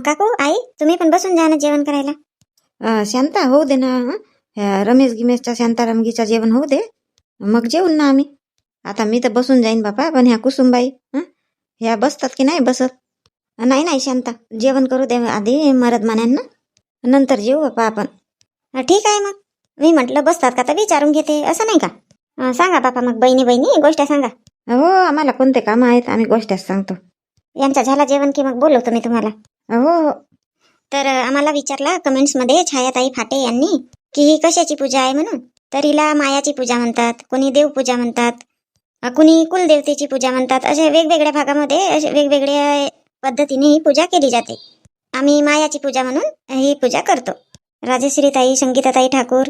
काकू आई तुम्ही पण बसून जा ना जेवण करायला. अं, शांता होऊ दे ना हं? ह्या रमेश गिमेशचा शांतारामगीचा जेवण होऊ दे. मग जेवून ना आम्ही. आता मी तर बसून जाईन बापा पण ह्या कुसुमबाई हं? ह्या बसतात की नाही बसत? नाही नाही शांता जेवण करू दे आधी मरद मान्यांना नंतर जेवू बापा आपण. अं, ठीक आहे मग. मी म्हटलं बसतात का तर विचारून घेते असं नाही का? अं, सांगा बापा मग बहिणी बहिणी गोष्ट सांगा. हो आम्हाला कोणते कामं आहेत आम्ही गोष्टीच सांगतो. यांच्या झाला जेवण की मग बोलवतो मी तुम्हाला. हो हो तर आम्हाला विचारला कमेंट्समध्ये छायाताई फाटे यांनी की ही कशाची पूजा आहे म्हणून. तर हिला मायाची पूजा म्हणतात कोणी देवपूजा म्हणतात कुणी कुलदेवतेची पूजा म्हणतात. अशा वेगवेगळ्या भागामध्ये अशा वेगवेगळ्या पद्धतीने ही पूजा केली जाते. आम्ही मायाची पूजा म्हणून ही पूजा करतो. राजश्रीताई संगीताताई ठाकूर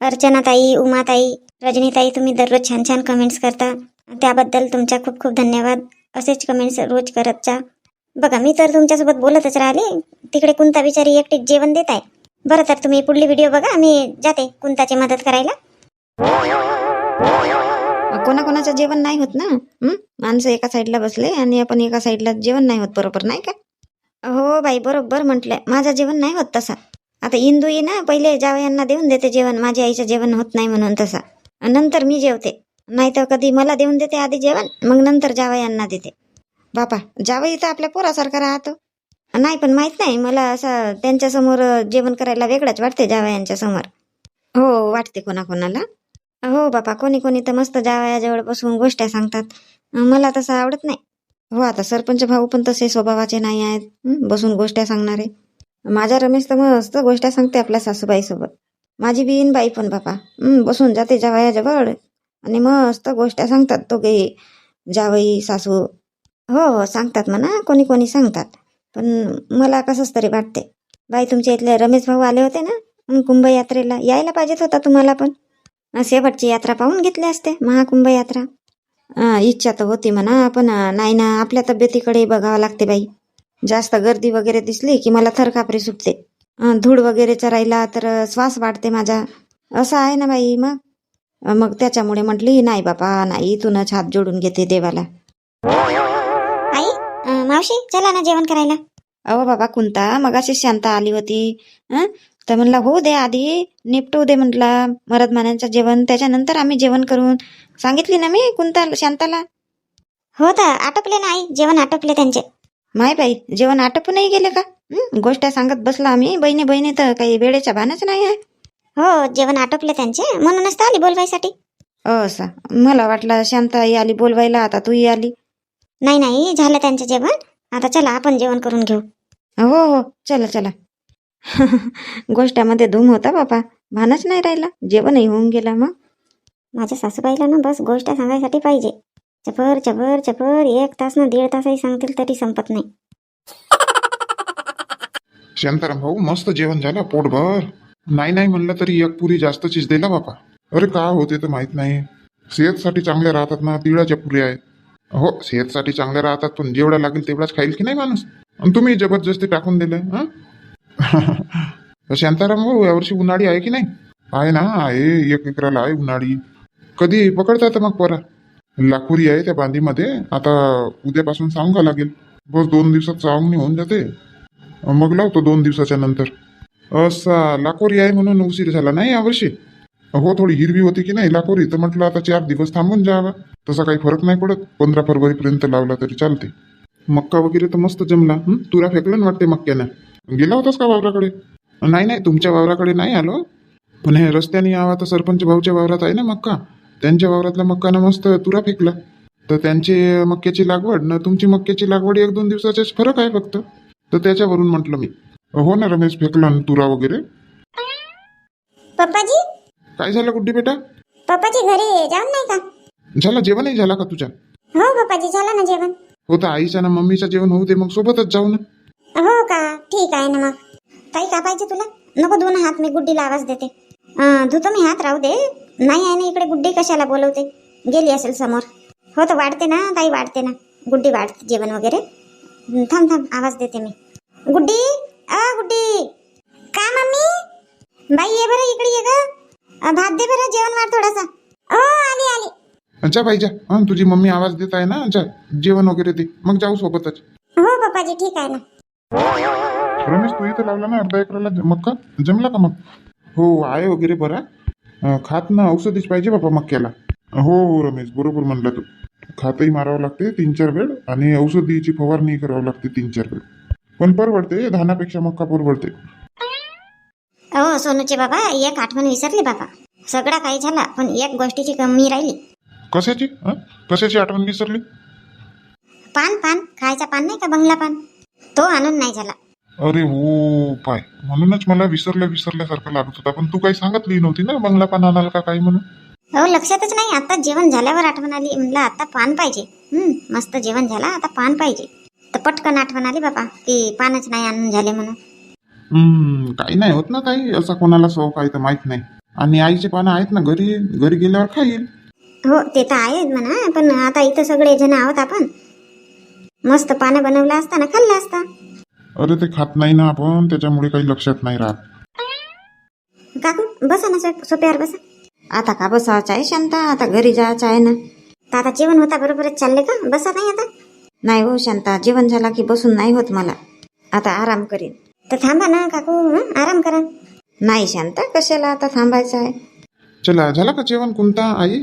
अर्चनाताई उमाताई रजनीताई तुम्ही दररोज छान छान कमेंट्स करता. त्याबद्दल तुमचा खूप खूप धन्यवाद. असेच कमेंट्स रोज करत जा. बघा मी तर तुमच्यासोबत बोलतच राहिले. तिकडे कुंता बिचारी एकटीच जेवण देत आहे. बरं तर तुम्ही पुढली व्हिडिओ बघा मी जाते कुंताची मदत करायला. कोणाकोणाचं जेवण नाही होत ना? माणसं एका साईडला बसले आणि आपण एका साईडला जेवण नाही होत बरोबर नाही का? हो बाई बरोबर म्हटलं. माझं जेवण नाही होत तसा. आता इंदू ना पहिले जावयांना देऊन देते जेवण. माझ्या आईचं जेवण होत नाही म्हणून तसा. नंतर मी जेवते. नाही तर कधी मला देऊन देते आधी जेवण मग नंतर जावयांना देते. बापा जावई तर आपल्या पोरासारखा राहतो. नाही पण माहीत नाही मला असं त्यांच्यासमोर जेवण करायला वेगळंच वाटते जावा समोर. हो वाटते कोणाकोणाला. हो बापा कोणी कोणी तर मस्त जावयाजवळ बसून गोष्ट्या सांगतात. मला तसं आवडत नाही. हो आता सरपंच भाऊ पण तसे स्वभावाचे नाही आहेत. बसून गोष्ट्या सांगणारे. माझ्या रमेश तर मस्त गोष्ट्या सांगते आपल्या सासूबाईसोबत. माझी बीन बाई पण बापा. बसून जाते जावयाजवळ. आणि मस्त गोष्ट्या सांगतात दोघे जावई सासू हो हो सांगतात म्हणा. कोणी कोणी सांगतात. पण मला कसंच तरी वाटते बाई तुमच्या इथले रमेश भाऊ आले होते ना हं, कुंभ यात्रेला यायला पाहिजेत होता तुम्हाला पण. शेवटची यात्रा पाहून घेतली असते महाकुंभ यात्रा इच्छा तर होती म्हणा पण नाही ना आपल्या तब्येतीकडे बघावं लागते बाई. जास्त गर्दी वगैरे दिसली की मला थरकापरी सुटते. धूळ वगैरे चरायला तर श्वास वाढते माझा. असं आहे ना बाई मग? मग त्याच्यामुळे म्हटली नाही बापा नाही इथूनच हात जोडून घेते देवाला. मावशी चला ना जेवण करायला. अहो बाबा कुंता मगाशी शांता आली होती. हं? तर म्हणला हो दे आधी निपटू दे म्हटला. मरद मान्यांचं जेवण त्याच्यानंतर आम्ही जेवण करून. सांगितली ना मी कुंता शांताला? हो तर आटोपले ना आई जेवण आटोपले त्यांचे. माय बाई जेवण आटपूनही गेले का? हं? गोष्ट सांगत बसला आम्ही बहिणी बहिणी तर काही वेळेच्या भानच नाही आहे. हो जेवण आटोपले त्यांचे म्हणूनच तर आली बोलवायसाठी. असं मला वाटलं शांता ही आली बोलवायला आता तूही आली. नाही नाही झालं त्यांचं जेवण. आता चला आपण जेवण करून घेऊ. हो हो चला चला. गोष्टामध्ये धूम होता बापा. भानच नाही राहिला. जेवणही होऊन गेला मग. माझ्या सासूबाईला ना बस गोष्ट सांगायसाठी पाहिजे. चपर चपर चपर एक तास ना दीड तासही सांगतील तरी संपत नाही. शांताराम भाऊ मस्त जेवण झालं पोटभर. नाही नाही म्हणलं तरी एक पुरी जास्त चीज दिला बापा. अरे का होते तर माहीत नाही. सेहतसाठी चांगल्या राहतात ना तिळाच्या पुऱ्या आहेत. हो सेहतसाठी चांगल्या राहतात पण जेवढा लागेल तेवढाच खाईल की नाही माणूस? आणि तुम्ही जबरदस्ती टाकून दिलं हं? शांताराम भाऊ यावर्षी उन्हाळी आहे की नाही? आहे ना आहे एक एकराला आहे उन्हाळी. कधी पकडतात मग परा? लाखोरी आहे त्या बांधीमध्ये. आता उद्यापासून सांगा लागेल. बस दोन दिवसात सांगून होऊन जाते. मग लावतो दोन दिवसाच्या नंतर. असा लाकोरी आहे म्हणून उशीर झाला नाही यावर्षी? हो थोडी हिरवी होती की नाही लाकोरी तर म्हटलं आता चार दिवस थांबून जावा. तसा काही फरक नाही पडत. पंधरा फरवरीपर्यंत लावला तरी चालते. मक्का वगैरे तर मस्त जमला? तुरा फेकलं ना वाटते मक्क्यानं? गेला होतास का वावराकडे? नाही नाही तुमच्या वावराकडे नाही आलो. पण हे रस्त्याने यावा तर सरपंच भाऊच्या वावरात आहे ना मक्का. त्यांच्या वावरातल्या मक्कानं मस्त तुरा फेकला. तर त्यांची मक्याची लागवड ना तुमची मक्याची लागवड एक दोन दिवसाचेच फरक आहे फक्त. तर त्याच्यावरून म्हटलं मी. हो ना रमेश फेकला तुरा वगैरे. पप्पाजी काय झालं गुड्डी बेटा? पप्पाजी घरी जाऊन नाही का? झालं जेवणही झाला का तुझ्या? हो पप्पाजी झालं ना जेवण. हो तर आईच्या ना मम्मीचं जेवण होऊ दे मग सोबतच जाऊ ना. हो का? ठीक आहे ना मग. काही का पाहिजे तुला? नको दोन हात मी गुड्डीला आवाज देते. अं, धुतो मी हात राहू दे. नाही आहे ना इकडे गुड्डी कशाला बोलवते? गेली असेल समोर. हो तर वाढते ना ताई वाढते ना. गुड्डी वाढते जेवण वगैरे. हं, थांब थांब आवाज देते मी. गुड्डी अ गुड्डी. का मम्मी? बाई ये बरं इकडे ये ग. भात दे बरं जेवण वाढ थोडासा. हो आली आली. जा बाई जा हा तुझी मम्मी आवाज देत आहे ना? जा जेवण वगैरे दे. मग जाऊ सोबतच. हो पप्पाजी ठीक आहे ना. तू इथं लावला ना अर्धा एकराला मक्का? जमला का मग? हो आहे वगैरे बरा. अं, खात ना औषधीच पाहिजे बाबा मक्याला हो हो रमेश बरोबर म्हणला तू. खातही मारावं लागते तीन चार वेळ आणि औषधीची फवारणी करावं लागते तीन चार वेळ. पण परवडते धानापेक्षा मक्का परवडते. हो सोनूचे बाबा एक आठवण विसरली बाबा. सगळा काही झाला पण एक गोष्टीची कमी राहिली. कशाची? हं? कशाची आठवण विसरली? पान पान खायचा पान नाही का बंगला पान? तो आणून नाही झाला. अरे हो पाय. म्हणूनच मला विसरल्या विसरल्यासारखं लागत होता. पण तू काही सांगितली नव्हती ना बंगला पान आणाल का काही म्हणून? हो लक्षातच नाही. आता जेवण झाल्यावर आठवण आली. म्हणलं आता पान पाहिजे. मस्त जेवण झाला आता पान पाहिजे. तर पटकन आठवण आली बाबा की पानच नाही आणून झाले म्हणून. हम्म, काही नाही होत ना काही. असा कोणाला सव काही तर माहीत नाही. आणि आईचे पानं आहेत ना घरी घरी गेल्यावर खाईल. हो ते तर आहे म्हणा पण आता इथं सगळे जण आहोत आपण. मस्त पानं बनवलं असता ना खाल्लं असता. अरे ते खात नाही ना आपण त्याच्यामुळे काही लक्षात नाही राहत. काकू बसा ना सोप- सोप्यावर बसा. आता का बसायचं आहे शांता? आता घरी जायचं आहे ना. तर आता जेवण होता बरोबरच चालले का? बसा नाही आता. नाही हो शांता जेवण झाला की बसून नाही होत मला. आता आराम करीन. तर थांबा ना काकू हं? आराम करा. नाही शांता कशाला आता थांबायचं आहे चला झाला का जेवण कोणता आई?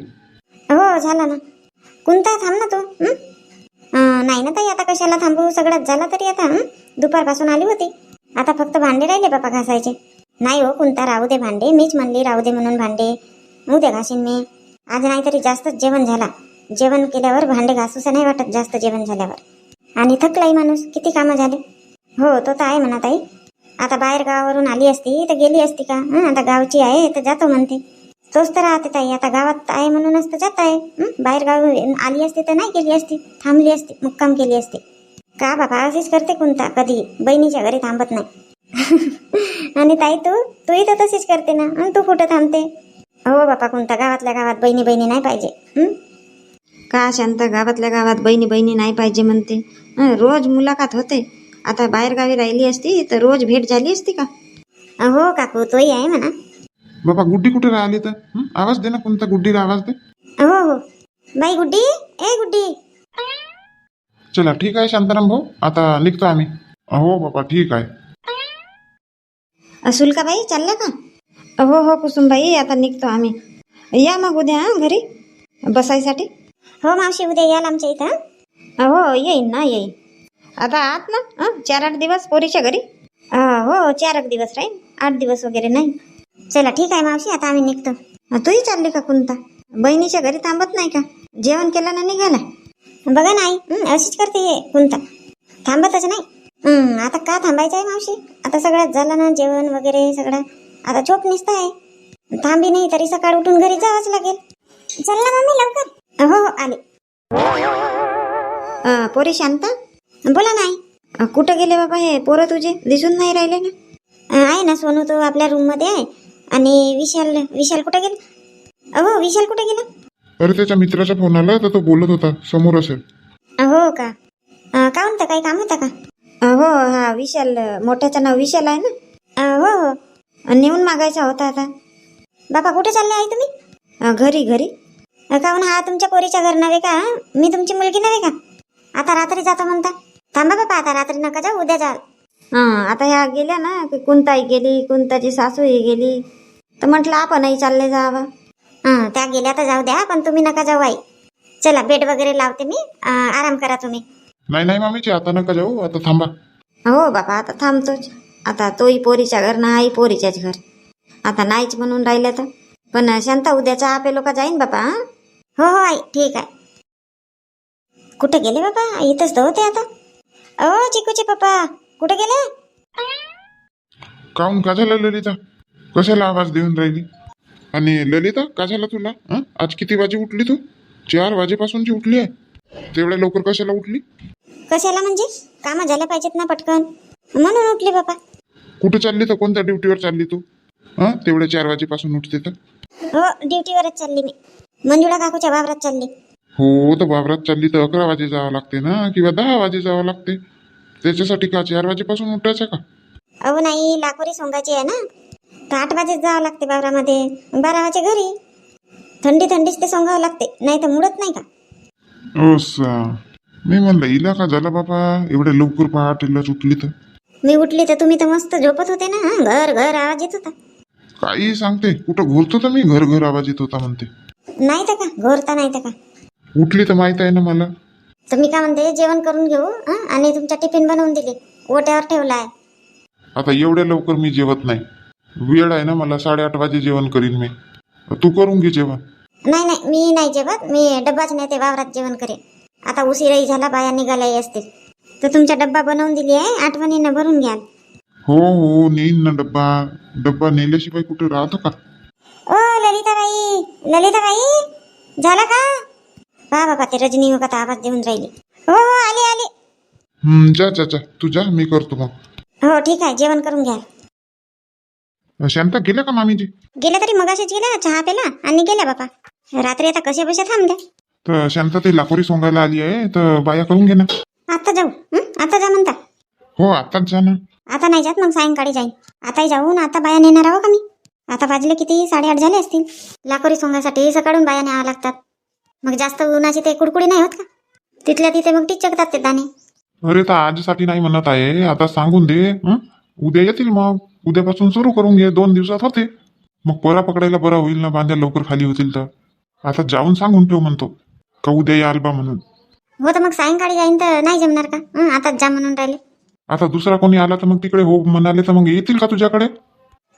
हो झाला ना. कोणता थांब ना तू हं? अं, नाही ना ताई आता कशाला थांबू? सगळ्यात झाला तरी आता हं? दुपारपासून आली होती. आता फक्त भांडे राहिले बापा घासायचे. नाही हो कोणता राहू दे भांडे. मीच म्हणली राहू दे म्हणून भांडे. उद्या घासीन मी. आज नाही तरी जास्तच जेवण झाला. जेवण केल्यावर भांडे घासूसं नाही वाटत जास्त जेवण झाल्यावर. आणि थकलाही माणूस किती कामं झाले. हो तो तर आहे म्हणा ताई. आता बाहेर गावावरून आली असती तर गेली असती का? हं, आता गावची आहे तर जातो म्हणते. तोच तर राहते ताई आता गावात आहे म्हणूनच तर जात आहे. बाहेर गाव आली असती तर नाही गेली असती थांबली असती मुक्काम केली असती. का बाबा अशीच करते कोणता कधी बहिणीच्या घरी थांबत नाही. आणि ताई तू तू इथं तशीच करते ना? आणि तू कुठं थांबते? हो बापा कोणता गावातल्या गावात बहिणी बहिणी नाही पाहिजे. का शांत गावातल्या गावात बहिणी बहिणी नाही पाहिजे म्हणते? रोज मुलाखत होते. आता बाहेरगावी राहिली असती तर रोज भेट झाली असती का? हो काकू तोही आहे म्हणा. बाबा गुड्डी कुठे राहिली तर? हं? आवाज़ दे ना कोणता गुड्डीला आवाज़ दे. हो हो. बाई गुड्डी? ए गुड्डी. चला ठीक आहे शांताराम भाऊ आता निघतो आम्ही. हो बाबा ठीक आहे. असूल का बाई चालल्या का? हो हो कुसुमबाई आता निघतो आम्ही. या मग उद्या हं, घरी? बसायसाठी? हो मावशी उद्या याल आमच्या इथं. हं? हो येईन ना येईन. आता आत ना. हं, चार आठ दिवस पोरीच्या घरी. हो चार एक दिवस राहील आठ दिवस वगैरे नाही. चला ठीक आहे मावशी आता आम्ही निघतो. तूही चालली का कोणता बहिणीच्या घरी थांबत नाही का? जेवण केलं ना निघाला. बघा नाही अशीच करते हे कोणता थांबतच नाही. आता का थांबायचं आहे मावशी? आता सगळ्यात झालं ना जेवण वगैरे सगळं. आता झोप निसत आहे. थांबी नाही तरी सकाळ उठून घरी जावंच लागेल. चल ना मम्मी लवकर. हो हो आले. पोरी शांता? बोला नाही कुठं गेले बाबा हे पोरं तुझे? दिसून नाही राहिले ना? आहे ना सोनू तो आपल्या रूममध्ये आहे. आणि विशाल विशाल कुठे गेला? हो विशाल कुठे गेला? अरे त्याच्या मित्राचा फोन आला तर तो बोलत होता समोर असेल. हो का? अं, का म्हणता काही काम होतं का? अं, हो हा विशाल मोठ्याचं नाव विशाल आहे ना? अं, हो हो. अं, नेऊन मागायचा होता आता. बापा कुठे चालले आहे तुम्ही? अं, घरी घरी. अं, काहून हा तुमच्या पोरीच्या घर नव्हे का मी तुमची मुलगी नव्हे का? आता रात्री जातो म्हणता. थांबा बापा आता रात्री नका जाऊ उद्या जा. हां. आता ह्या गेल्या ना की कुंताई गेली कुंताची सासूही गेली. तर म्हटलं आपणही चालले जावं. हं, त्या गेल्या तर जाऊ द्या पण तुम्ही नका जाऊ आई. चला बेड वगैरे लावते मी. आराम करा तुम्ही. नाही नाही मामीची आता नका जाऊ आता थांबा. हो बाबा आता थांबतोच. आता तोही पोरीच्या घर ना आई पोरीच्याच घर. आता नाहीच म्हणून राहिलं तर. पण शांता उद्याचा आपे लोक जाईन हं? हो हो आई. ठीक आहे. कुठे गेले बाबा? इथंच तर होते आता. ओ चिकूचे पप्पा कुठे गेले? काहून? का झालं ललिता? कशाला आवाज देऊन राहिली? आणि ललिता का झालं तुला? हं? आज किती वाजे उठली तू? चार वाजेपासूनची उठली आहे. तेवढ्या लवकर कशाला उठली? कशाला म्हणजे? कामं झाल्या पाहिजेत ना पटकन. म्हणून उठले बाबा कुठे चालली तर कोणत्या ड्युटीवर चालली तू? हा? तेवढ्या चार वाजेपासून उठते तर? हो ड्युटीवरच चालली मी. मंजुळा काकूच्या वावरात चालली. हो तर वावरात चालली तर अकरा वाजे जावं लागते ना किंवा दहा वाजे जावं लागते. त्याच्यासाठी का चार वाजेपासून उठायचं का? अहो नाही लाकोरी सोंगाची आहे ना. तर आठ वाजेच जावं लागते वावरामध्ये बारा वाजे घरी. थंडी थंडीच ते सोंगावं लागते नाही तर मुडत नाही का? ओसा मी म्हणलं हिला का झालं बाबा? एवढ्या लवकर पहाटेला उठली तर. मी उठली तर तुम्ही तर मस्त झोपत होते ना हं? घर घर आवाज येत होता. काही सांगते कुठं घोरतो तर मी घर घर आवाज येत होता म्हणते. नाही तर का? घोरता नाही तर का? उठली तर माहीत आहे ना मला. तर मी काय म्हणते जेवण करून घेऊ हं? आणि तुमचा टिफिन बनवून दिली. ओट्यावर ठेवलाय. आता एवढ्या लवकर मी जेवत नाही. वेळ आहे ना मला साडेआठ वाजे जेवण करीन मी. तू करून घे जेवण. नाही नाही मी नाही जेवत. मी डब्बाच नेते वावरात जेवण करेन. आता उशिराही झाला बाया निघालाही असतील. तर तुमचा डब्बा बनवून दिली आहे आठवणीनं भरून घ्या. हो हो नेईन ना डब्बा. डब्बा नेल्याशिवाय कुठे राहतो का? ओ ललिताबाई ललिताबाई झाला का? पहा बाबा ते रजनी युगात आवाज देऊन राहिली. हो हो आली आली. हम्म, जा जा जा. तू जा मी करतो मग. हो ठीक आहे जेवण करून घ्या. शांता गेल्या का मामीजी? गेल्या तरी मगाशीच गेल्या चहा पेला आणि गेल्या बापा. रात्री आता कशा बशा थांबल्या. तर शांता ते लाकोरी सोंगायला आली आहे तर बाया करून घे ना. आता जाऊ हं? आता जा म्हणता. हो आताच जा ना. आता नाही जात मग सायंकाळी जाईन. आताही जाऊन आता बाया नेणार आहो का मी? आता वाजले किती साडेआठ झाले असतील. लाकोरी सोंगासाठी सकाळून बाया न्यावं लागतात. मग जास्त उन्हाची ते कुडकुडी नाही होत का? तिथल्या तिथे मग टिचकतात ते दाणे. अरे तर आजसाठी नाही म्हणत आहे. आता सांगून दे हं? उद्या येतील मग. उद्यापासून सुरू करून घे. दोन दिवसात होते. मग पोरा पकडायला बरं होईल ना बांध्या लवकर खाली होतील तर. आता जाऊन सांगून ठेव म्हणतो. का उद्या याल बा म्हणून. हो तर मग सायंकाळी जाईन तर नाही जमणार का? हं, आताच जा म्हणून राहिले. आता दुसरा कोणी आला तर मग तिकडे हो म्हणाले तर मग येतील का तुझ्याकडे?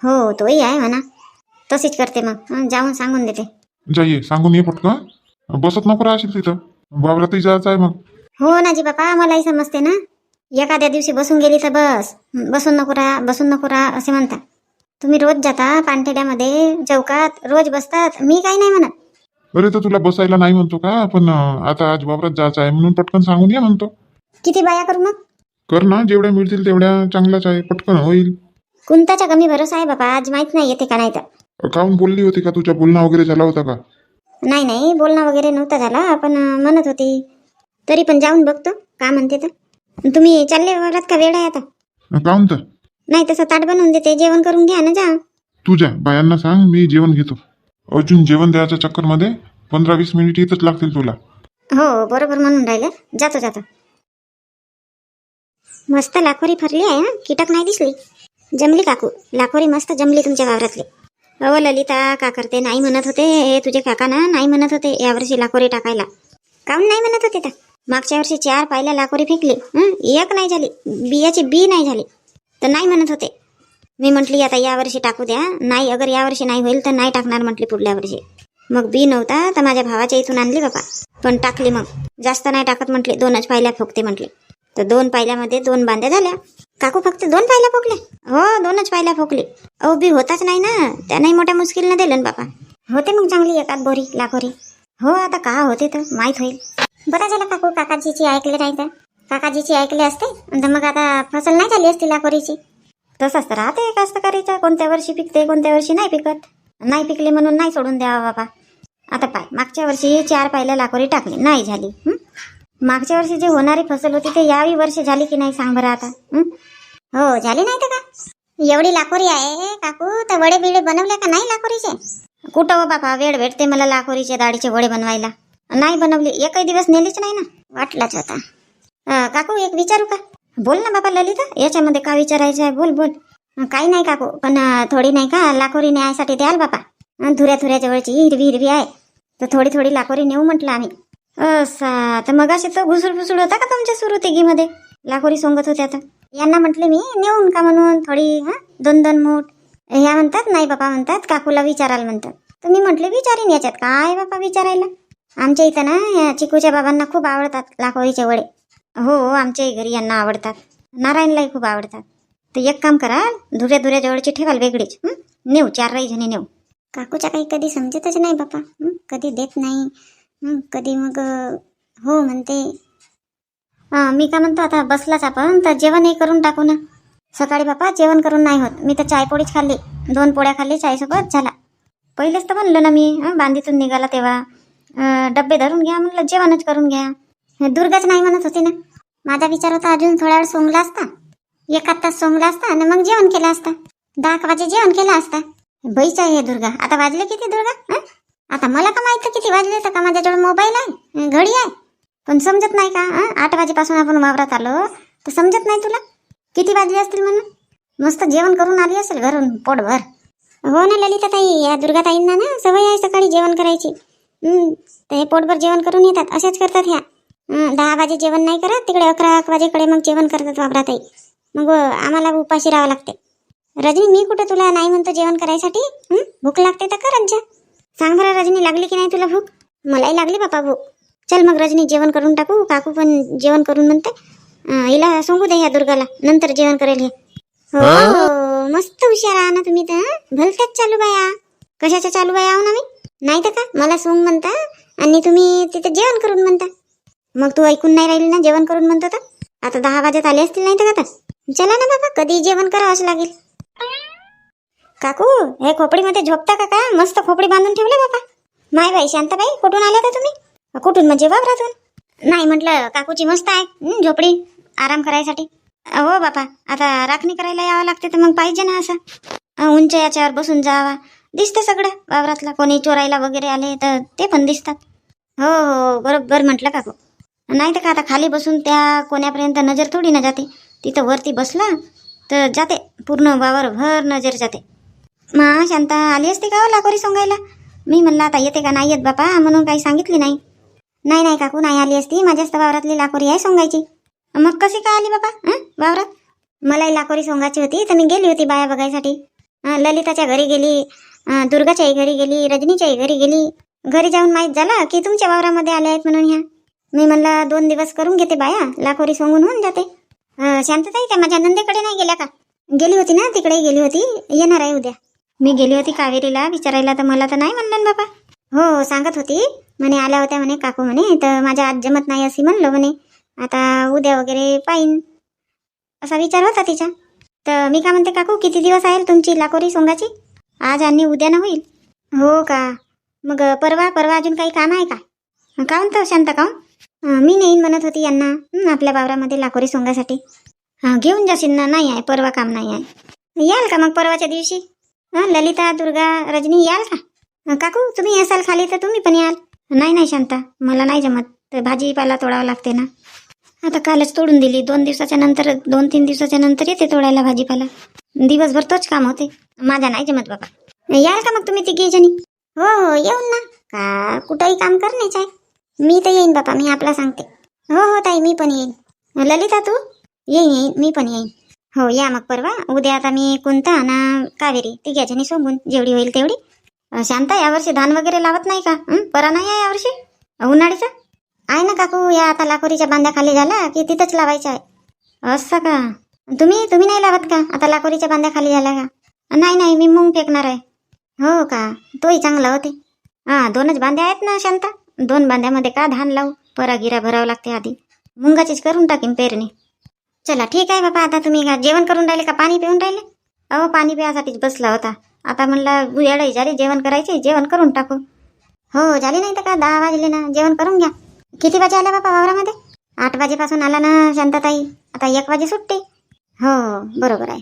हो तोही आहे म्हणा. तशीच करते मग. हं, जाऊन सांगून देते. जा ये सांगून ये पटकन. बसत नको राहशील तिथं. वावरातही जायचं आहे मग. हो ना जी बापा मलाही समजते ना. एखाद्या दिवशी बसून गेली तर बस. बसून नको राहा बसून नको राहा असे म्हणता तुम्ही रोज जाता पानठेड्यामध्ये चौकात रोज बसतात मी काही नाही म्हणत. अरे तर तुला बसायला नाही म्हणतो का? पण अं, आता आज वावरात जायचं आहे म्हणून पटकन सांगून ये म्हणतो. किती बाया करू मग? कर ना जेवढ्या मिळतील तेवढ्या चांगलाच आहे पटकन होईल. कुंताचा कमी भरोसा आहे बाबा आज माहीत नाही येते का नाही तर. काहून बोलली होती का? तुझ्या बोलणं वगैरे झाला होता का? नाही नाही बोलणं वगैरे नव्हता झाला. पण म्हणत होती. तरी पण जाऊन बघतो. का म्हणते तर? तुम्ही चालले वावरात का वेळ आहे आता? काहून तर नाही तसं ताट बनवून देते. जेवण करून घ्या ना जा. तुझ्या बायांना सांग मी जेवण घेतो. अजून जेवण द्यायच्या चक्करमध्ये पंधरा वीस मिनिट इथंच लागतील तुला. हो बरोबर म्हणून राहिलं. जातो जातो. मस्त लाखोरी फरली आहे हं? कीटक नाही दिसली. जमली काकू. लाखोरी मस्त जमली तुमच्या वावरातली. अहो ललिता का करते? नाही म्हणत होते. हे तुझे काका ना नाही म्हणत होते. यावर्षी लाकोरी टाकायला. काहून नाही म्हणत होते तर? मागच्या वर्षी चार पायल्या लाकोरी फेकली. एक नाही झाली. बियाची बी नाही झाली. तर नाही म्हणत होते. मी म्हटली आता यावर्षी टाकू द्या. नाही अगर यावर्षी नाही होईल तर नाही टाकणार म्हटली पुढल्या वर्षी. मग बी नव्हता तर माझ्या भावाच्या इथून आणली बाबा. पण टाकली मग. जास्त नाही टाकत म्हटले. दोनच पायल्या फुकते म्हटले. तर दोन पायल्यामध्ये दोन बांध्या झाल्या. काकू फक्त दोन पायल्या फोकले. हो दोनच पायल्या फोकली. अहो बी होताच नाही ना. त्यानंही मोठ्या मुश्किलनं दिलं ना होते मग चांगली एकात बोरी लाखोरी. हो आता का होते तर माहीत होईल. बरं झालं काकू काकाजीची ऐकले नाही तर. काकाजीची ऐकले असते तर मग आता फसल नाही झाली असती लाखोरीची. तसंच तर राहते कास्तकारीचं कोणत्या वर्षी पिकते कोणत्या वर्षी नाही पिकत. नाही पिकले म्हणून नाही सोडून द्यावा बाबा आता पाय मागच्या वर्षी चार पायल्या लाकोरी टाकली नाही झाली. मागच्या वर्षी जे होणारी फसल होती ते यावी वर्षी झाली की नाही सांग बरं आता. हो? झाली नाही तर का? एवढी लाकोरी आहे काकू तर वडे बिडे बनवले का नाही लाकोरीचे कुठं हो बापा वेळ भेटते मला लाकोरीचे डाळीचे वडे बनवायला. नाही बनवली एकही दिवस नेलीच नाही ना? वाटलाच होता. काकू एक विचारू का? बोल ना बाबा ललिता याच्यामध्ये का विचारायचं आहे? बोल बोल. काही नाही काकू पण थोडी नाही का लाकोरी न्यायसाठी द्याल बापा. धुऱ्या धुऱ्या जवळची हिरवी हिरवी आहे. तर थोडी थोडी लाकोरी नेऊ म्हटलं आम्ही. असा. तर मग असे तर घुसूड फुसूड होता का तुमच्या सुरू तिघीमध्ये लाकोरी सोंगत होत्या तर यांना म्हटले मी नेऊन का म्हणून? थोडी हा दोन दोन मूठ. ह्या म्हणतात नाही बापा म्हणतात काकूला विचाराल म्हणतात. तर मी म्हटले विचारीन याच्यात. काय बापा विचारायला? आमच्या इथं ना या चिकूच्या बाबांना खूप आवडतात लाखोरीचे वडे. हो हो आमच्याही घरी यांना आवडतात. नारायणलाही खूप आवडतात. तर एक काम कराल धुऱ्या धुऱ्या जवळची ठेवाल वेगळीच नेऊ नेऊ चारही जणी नेऊ. काकूच्या काही कधी समजतच नाही बापा कधी देत नाही. हं? कधी मग अं, हो म्हणते. हा मी काय म्हणतो आता बसलाच आपण तर जेवणही करून टाकू ना. सकाळी बापा जेवण करून नाही होत. मी तर चाय पोळीच खाल्ली. दोन पोळ्या खाल्ली चायसोबत झाला. पहिलेच तर म्हणलं ना मी हं? बांधीतून निघाला तेव्हा. अं, डब्बे धरून घ्या म्हणलं जेवणच करून घ्या. दुर्गाच नाही म्हणत होती ना. माझा विचार होता अजून थोडा वेळ सोंगला असता? एकात तास सोंगला असता आणि मग जेवण केलं असता? दहा एक वाजे जेवण केलं असता? बैच आहे हे दुर्गा. आता वाजले किती दुर्गा? हं? आता मला का माहीत किती वाजले तर का माझ्याजवळ मोबाईल आहे घडी आहे. पण समजत नाही का आठ वाजेपासून आपण वावरात आलो तर समजत नाही तुला? किती वाजले असतील म्हणून? मस्त जेवण करून आली असेल घरून पोटभर. हो ना ललिता ताई या दुर्गा ताईंना ना सवय आहे सकाळी जेवण करायची. ते पोटभर जेवण करून येतात असेच करतात ह्या. दहा वाजे जेवण नाही करत तिकडे अकरा एक वाजेकडे मग जेवण करतात वापराताई मग आम्हाला उपाशी राहावं लागते. रजनी मी कुठं तुला नाही म्हणतो जेवण करायसाठी? भूक लागते तर करत सांग बरं रजनी लागली की नाही तुला भूक? मलाही लागली बापा भूक. चल मग रजनी जेवण करून टाकू काकू पण जेवण करून म्हणते. हिला सांगू दे ह्या दुर्गाला नंतर जेवण करेल हे. हो हो? मस्त हुशार आहा ना तुम्ही तर? भलत्याच चालू बाया. कशाच्या चालू बाया आहो ना मी नाही तर का? मला सोंग म्हणता आणि तुम्ही तिथे जेवण करून म्हणता. मग तू ऐकून नाही राहिली ना जेवण करून म्हणतो तर? आता दहा वाजत आले असतील नाही तर का आता? चला ना बाबा कधी जेवण करावंच लागेल. काकू हे खोपडीमध्ये झोपता का का? मस्त खोपडी बांधून ठेवले बाबा. माय बाई शांताबाई कुठून आल्या का तुम्ही? कुठून म्हणजे वावरातून नाही म्हटलं काकूची मस्त आहे झोपडी आराम करायसाठी. हो बापा आता राखणी करायला यावं लागते तर मग पाहिजे ना असं. उंच याच्यावर बसून जावा. दिसते सगळं वावरातला. कोणी चोरायला वगैरे आले तर ते पण दिसतात. हो, हो हो बरोबर म्हटलं काकू. नाही तर का आता खाली बसून त्या कोण्यापर्यंत नजर थोडी ना जाते? तिथं वरती बसला तर जाते पूर्ण वावरभर नजर जाते. मा शांता आली असते का हो लाकोरी सोंगायला? मी म्हणलं आता येते का? नाही येत बापा म्हणून काही सांगितली नाही. नाही नाही काकू नाही आली असती. माझ्याच तर वावरातली लाकोरी आहे सोंगायची. मग कशी काय आली बापा? वावरात? मलाही लाकोरी सोंगायची होती तर मी गेली होती बाया बघायसाठी. ललिताच्या घरी गेली दुर्गाच्याही घरी गेली रजनीच्याही घरी गेली. घरी जाऊन माहीत झालं की तुमच्या वावरामध्ये आल्या आहेत म्हणून ह्या. मी म्हणलं दोन दिवस करून घेते बाया लाकोरी सोंगून होऊन जाते. शांतताई त्या माझ्या नंदेकडे नाही गेल्या का? गेली होती ना तिकडे गेली होती. येणार आहे उद्या. मी गेली होती कावेरीला विचारायला तर मला तर नाही म्हणलं ना बाबा. हो हो सांगत होती. म्हणे आल्या होत्या म्हणे काकू म्हणे तर माझ्या आज जमत नाही अशी म्हणलं म्हणे. आता उद्या वगैरे पाहिन. असा विचार होता तिचा. तर मी काय म्हणते काकू किती दिवस आहे तुमची लाकोरी सोंगाची? आज आणि उद्या ना होईल. हो का? मग परवा परवा अजून काही काम आहे का? का म्हणतो शांत काऊन मी नेईन म्हणत होती यांना आपल्या वावरामध्ये लाकोरी सोंगासाठी. घेऊन जाशील ना नाही आहे परवा काम नाही आहे. याल का मग परवाच्या दिवशी? हां ललिता दुर्गा रजनी याल का? अं, काकू तुम्ही असाल खाली तर तुम्ही पण याल. नाही नाही शांता मला नाही जमत. तर भाजीपाला तोडावं लागते ना. आता कालच तोडून दिली. दोन दिवसाच्या नंतर दोन तीन दिवसाच्या नंतर येते तोडायला भाजीपाला. दिवसभर तोच काम होते. माझा नाही जमत बाबा. याल का मग तुम्ही तिघी जणी हो हो येऊन ना. का कुठंही काम करण्याच आहे मी तर येईन बाबा मी आपला सांगते. हो हो ताई मी पण येईन. ललिता तू? येईन येईन मी पण येईन. हो या मग परवा. उद्या आता मी कोणता ना कावेरी तिघ्या जणी सोबून जेवढी होईल तेवढी. अं, शांता यावर्षी धान वगैरे लावत नाही का? हं? परा नाही आहे यावर्षी? उन्हाळीचा? आहे ना काकू या आता लाकोरीच्या बांध्या खाली झाला की तिथंच लावायचं आहे. असं का? तुम्ही तुम्ही नाही लावत का? आता लाकोरीच्या बांध्या खाली झाल्या का? नाही नाही मी मूंग फेकणार आहे. हो का? तोही चांगला होते. हां दोनच बांध्या आहेत ना शांता? दोन बांध्यामध्ये का धान लावू? परा गिरा भरावं लागते आधी. मुंगाचीच करून टाकीन पेरणी. चला ठीक आहे बाबा आता तुम्ही का जेवण करून राहिले का? पाणी पिऊन राहिले? अहो पाणी प्यायसाठीच बसला होता. आता म्हणलं बुयाडाई झाली जेवण करायचे जेवण करून टाकू. हो झाली नाही तर का? दहा वाजले ना. जेवण करून घ्या. किती वाजे आल्या बाबा वावरामध्ये? आठ वाजेपासून आला ना शांतताई. आता एक वाजे सुट्टी हो बरोबर आहे.